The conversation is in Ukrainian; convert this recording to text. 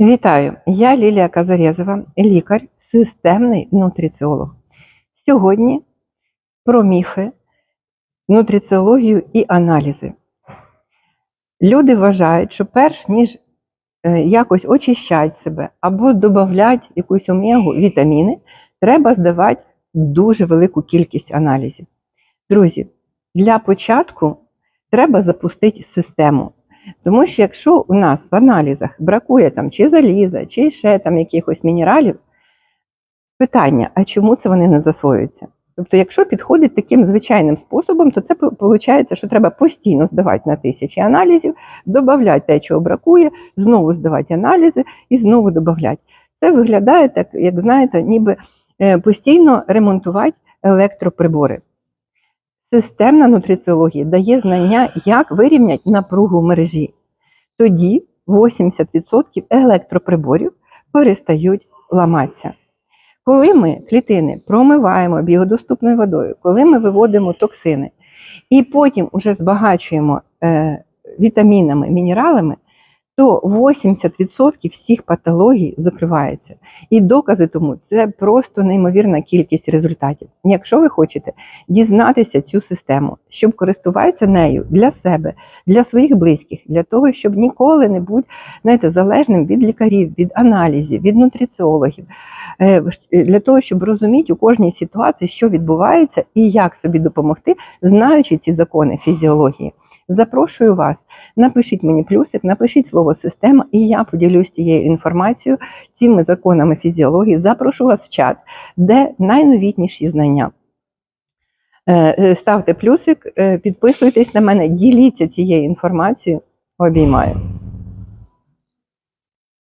Вітаю! Я Лілія Казарєзова, лікар, системний нутриціолог. Сьогодні про міфи, нутриціологію і аналізи. Люди вважають, що перш ніж е, якось очищати себе або додати якусь омегу, вітаміни, треба здавати дуже велику кількість аналізів. Друзі, для початку треба запустити систему. Тому що якщо у нас в аналізах бракує там чи заліза, чи ще там якихось мінералів, питання, а чому це вони не засвоюються? Тобто, якщо підходить таким звичайним способом, то це виходить, що треба постійно здавати на тисячі аналізів, додати те, чого бракує, знову здавати аналізи і знову додати. Це виглядає так, як знаєте, ніби е, постійно ремонтувати електроприбори. Системна нутриціологія дає знання, як вирівняти напругу в мережі. Тоді 80% електроприборів перестають ламатися. Коли ми клітини промиваємо біодоступною водою, коли ми виводимо токсини і потім уже збагачуємо е, вітамінами, мінералами, то 80% всіх патологій закривається. І докази тому це просто неймовірна кількість результатів. Якщо ви хочете дізнатися цю систему, щоб користуватися нею для себе, для своїх близьких, для того, щоб ніколи не бути залежним від лікарів, від аналізів, від нутриціологів, е, для того, щоб розуміти у кожній ситуації, що відбувається і як собі допомогти, знаючи ці закони фізіології. Запрошую вас, напишіть мені плюсик, напишіть слово система, і я поділюсь цією інформацією, цими законами фізіології. Запрошу вас в чат, де найновітніші знання. Е, е, Ставте плюсик, е, підписуйтесь на мене, діліться цією інформацією. Обіймаю.